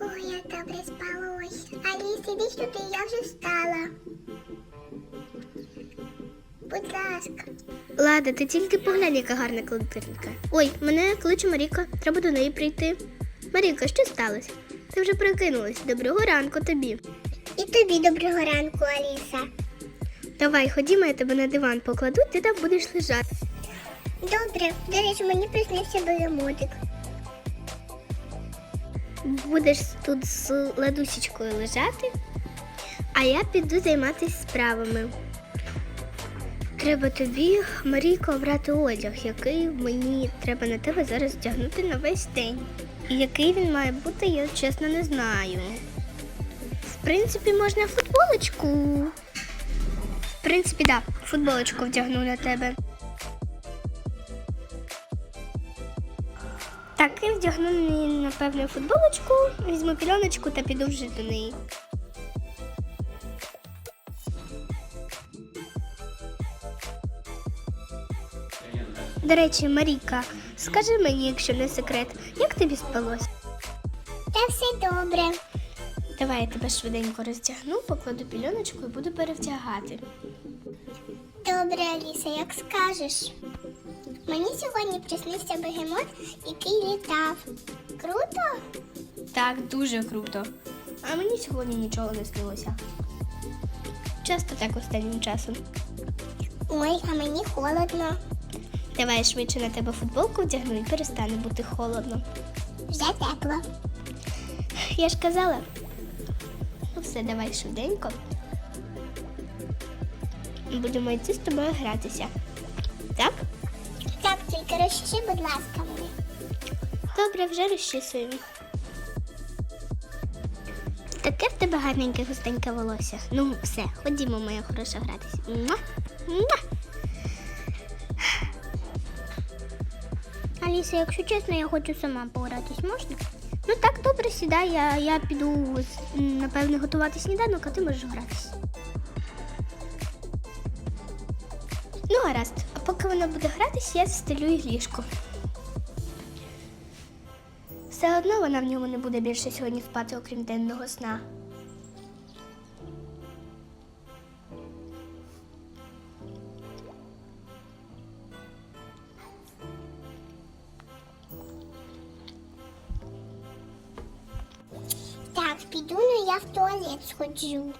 Ой, я добре спалось. Аліс, іди сюди, я вже встала. Будь ласка. Лада, ти тільки поглянь, яка гарна квартирка. Ой, мене кличе Маріка, треба до неї прийти. Маріка, що сталося? Ти вже прикинулась. Доброго ранку тобі. І тобі доброго ранку, Аліса. Давай, ходімо, я тебе на диван покладу, ти там будеш лежати. Добре, до речі, мені приснився бегемотик. Будеш тут з ладусічкою лежати, а я піду займатися справами. Треба тобі, Марійко, обрати одяг, який мені треба на тебе зараз вдягнути на весь день. Який він має бути, я чесно не знаю. В принципі, можна футболочку. В принципі, так, да, футболочку вдягну на тебе. Так, я вдягну напевно, футболочку, візьму пільоночку та піду вже до неї. До речі, Марійка, скажи мені, якщо не секрет, як тобі спалось? Та все добре. Давай я тебе швиденько роздягну, покладу пільоночку і буду перевдягати. Добре, Аліса, як скажеш. Мені сьогодні приснився бегемот, який літав. Круто? Так, дуже круто. А мені сьогодні нічого не снилося. Часто так останнім часом. Ой, а мені холодно. Давай швидше на тебе футболку вдягну і перестане бути холодно. Вже тепло. Я ж казала. Ну все, давай швиденько. Будемо йти з тобою гратися. Так? Тільки будь ласка, мене. Добре, вже розчісую. Таке в тебе гарненьке густеньке волосся. Ну, все, ходімо, моя хороша гратися. Муа! Муа! Аліса, якщо чесно, я хочу сама погратись, можна? Ну так, добре, сідай, я, я піду напевне готувати сніданок, а ти можеш гратись. Ну, гаразд, а поки вона буде гратись, я застелю ліжко. Все одно вона в ньому не буде більше сьогодні спати, окрім денного сна. Так, піду, ну я в туалет сходжу.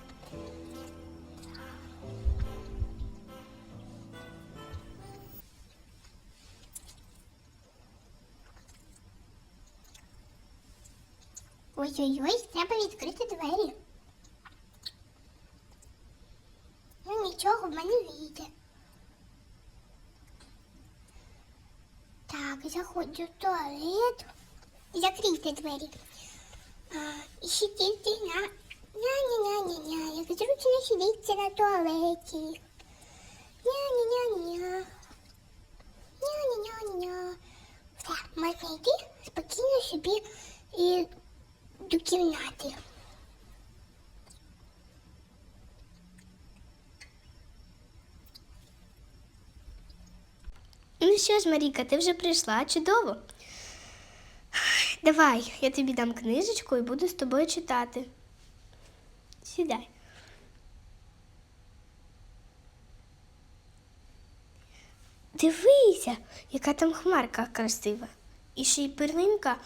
Ой-ой-ой, треба відкрити двері. Ну нічого, в мене вийде. Так, заходжу в туалет. Закрийте двері. А, і сидіти на ня-ня-ня-ня-ня. Як зручно сидіться на туалеті. Ня-ня-ня-ня. Ня-ня-ня-ня. Все, можна йти спокійно собі і до кімнати. Ну що ж, Маріка, ти вже прийшла, чудово. Давай, я тобі дам книжечку і буду з тобою читати. Сідай. Дивися, яка там хмарка красива. І ще й перлинка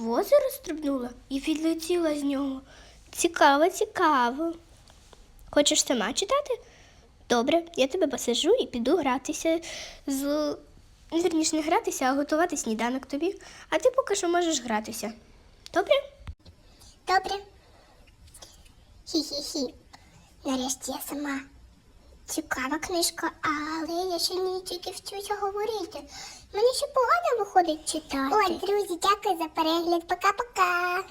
в озеро стрибнула і відлетіла з нього. Цікаво, цікаво. Хочеш сама читати? Добре, я тебе посажу і піду гратися з. Вірніше, не гратися, а готувати сніданок тобі. А ти поки що можеш гратися. Добре? Добре. Хі-хі-хі. Нарешті я сама. Цікава книжка, але я ще не тільки вчуся говорити. Мені ще погано виходить читати. О, друзі, дякую за перегляд. Пока-пока.